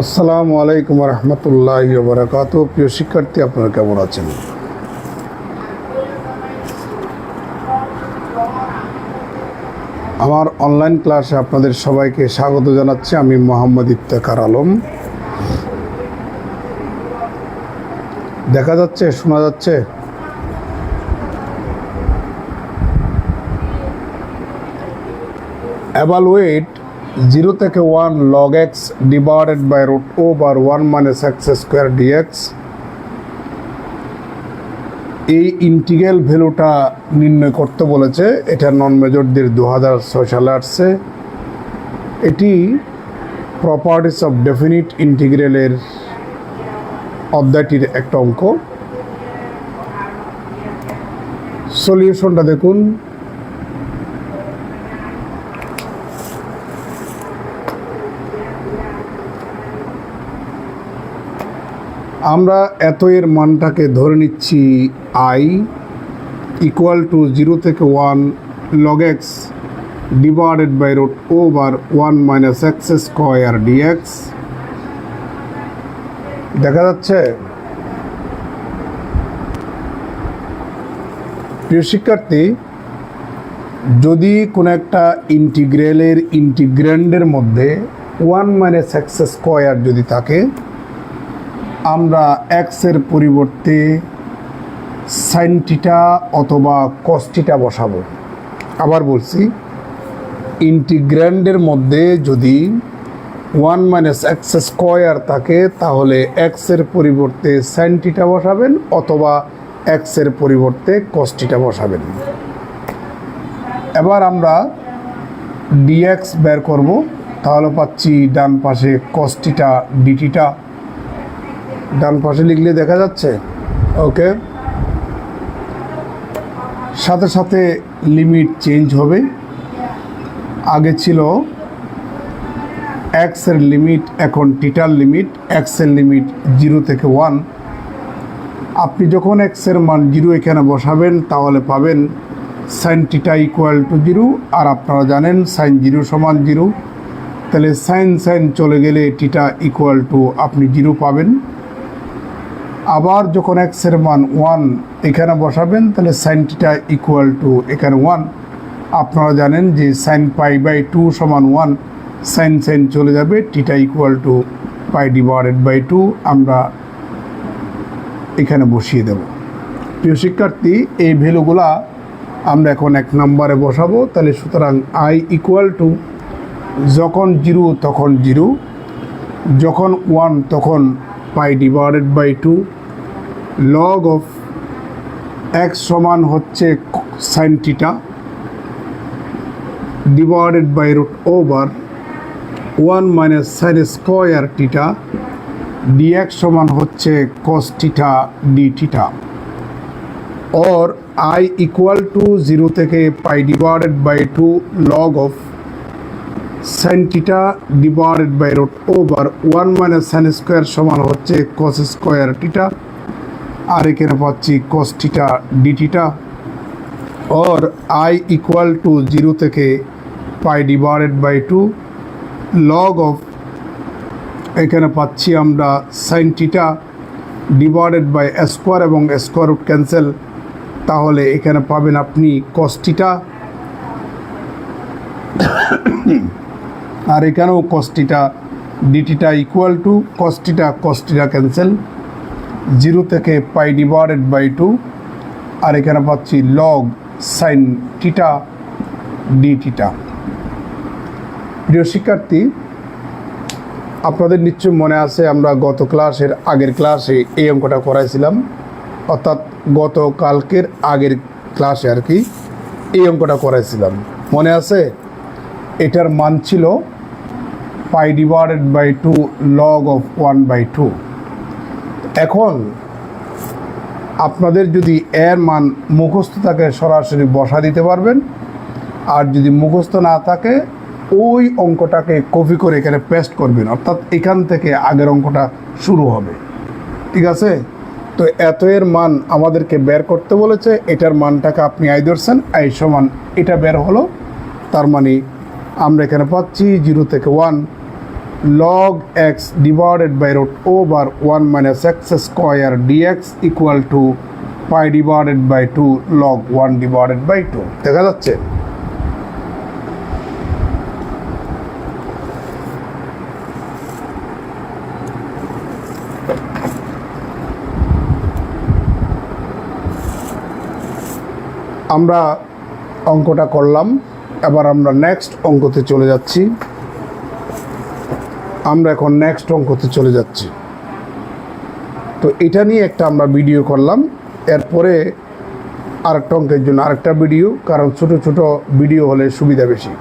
আসসালামু আলাইকুম রহমতুল্লাহ বারাকাত প্রিয় শিক্ষার্থী, আপনারা কেমন আছেন? আমার অনলাইন ক্লাসে আপনাদের সবাইকে স্বাগত জানাচ্ছি। আমি মোহাম্মদ ইফতেখার আলম। দেখা যাচ্ছে, শোনা যাচ্ছে? Evaluate 0 থেকে 1 log x divided by root over 1 minus x square dx এই ইন্টিগ্রাল ভ্যালুটা নির্ণয় করতে বলেছে, এটা নন মেজরদের দু হাজার ছয় সালে আসছে। এটি প্রপার্টিস অফ ডেফিনিট ইন্টিগ্রালের অধ্যায়টির একটা অঙ্ক সলিউশনটা দেখুন। আমরা এত এর মানটাকে ধরে নিচ্ছি আই ইকুয়াল টু জিরো থেকে one log x divided by root over one minus x square dx দেখা যাচ্ছে? প্রিয় শিক্ষার্থী, যদি কোনো একটা ইন্টিগ্রেলের ইন্টিগ্র্যান্ডের মধ্যে ওয়ান মাইনাস এক্স স্কোয়ার যদি থাকে আমরা এক্সের পরিবর্তে সাইনটিটা অথবা কস্টিটা বসাবো। আবার বলছি ইন্টিগ্র্যান্ডের মধ্যে যদি ওয়ান মাইনাস এক্স স্কোয়ার থাকে, তাহলে এক্সের পরিবর্তে সাইনটিটা বসাবেন অথবা এক্সের পরিবর্তে কস্টিটা বসাবেন। এবার আমরা ডিএক্স বের করব, তাহলে পাচ্ছি ডান পাশে কস্টিটা ডিটিটা ডান পাশে লিখলে দেখা যাচ্ছে? ওকে। সাথে সাথে লিমিট চেঞ্জ হবে। আগে ছিল এক্সের লিমিট, এখন টিটার লিমিট এক্সের লিমিট জিরো থেকে ওয়ান। আপনি যখন এক্সের মান জিরো এখানে বসাবেন, তাহলে পাবেন sine theta equal to zero, আর আপনারা জানেন সাইন জিরো সমান জিরো। তাহলে সাইন সাইন চলে গেলে টিটা ইকুয়াল টু আপনি জিরো পাবেন। আবার যখন এক্সের মান ওয়ান এখানে বসাবেন, তাহলে সাইন টিটা ইকুয়াল টু এখানে ওয়ান আপনারা জানেন যে সাইন পাই বাই টু সমান ওয়ান সাইন সাইন চলে যাবে theta equal to pi divided by two আমরা এখানে বসিয়ে দেব। প্রিয় শিক্ষার্থী, এই ভ্যালুগুলা আমরা এখন এক নম্বরে বসাবো, তাহলে সুতরাং আই ইকুয়াল টু যখন জিরো তখন জিরো যখন ওয়ান তখন pi divided by two log of x সমান হচ্ছে sine theta divided by root over one minus sine square theta dx সমান হচ্ছে cos theta d theta or i equal to 0 থেকে pi divided by two log of sine theta divided by root over one minus sine square সমান হচ্ছে cos square theta আর এখানে পাচ্ছি cos theta d theta or i equal to zero থেকে pi divided by two log of এখানে পাচ্ছি আমরা sine theta divided by square এবং স্কোয়ার রুট ক্যান্সেল তাহলে এখানে পাবেন আপনি কস্টিটা আর এখানেও cos theta d theta equal to cos theta cos theta cancel zero থেকে পাই ডিভাইডেড বাই টু আর এখানে পাচ্ছি log sine theta d theta প্রিয় শিক্ষার্থী, আপনাদের নিশ্চয় মনে আছে আমরা গত ক্লাসের আগের ক্লাসে এই অঙ্কটা করাইছিলাম, অর্থাৎ গতকালকের আগের ক্লাসে আর কি এই অঙ্কটা করাইছিলাম। মনে আছে? এটার মান ছিল pi divided by two log of one by two এখন আপনাদের যদি এর মান মুখস্থ থাকে, সরাসরি বসা দিতে পারবেন। আর যদি মুখস্থ না থাকে, ওই অঙ্কটাকে কপি করে এখানে পেস্ট করবেন। অর্থাৎ এখান থেকে আগের অঙ্কটা শুরু হবে। ঠিক আছে? তো এত এর মান আমাদেরকে বের করতে বলেছে। এটার মানটাকে আপনি আই ধরছেন, আই সমান এটা বের হলো। তার মানে আমরা এখানে পাচ্ছি জিরো থেকে one. Log x divided by root over 1 minus x square dx equal to pi divided by 2 log 1 divided by 2 দেখা যাচ্ছে আমরা অঙ্কটা করলাম এবার আমরা নেক্সট অঙ্কতে চলে যাচ্ছি আমরা এখন নেক্সট অঙ্কতে চলে যাচ্ছি। তো এটা নিয়ে একটা আমরা ভিডিও করলাম। এরপরে আরেকটা অঙ্কের জন্য আরেকটা ভিডিও কারণ ছোট ছোট ভিডিও হলে সুবিধা বেশি।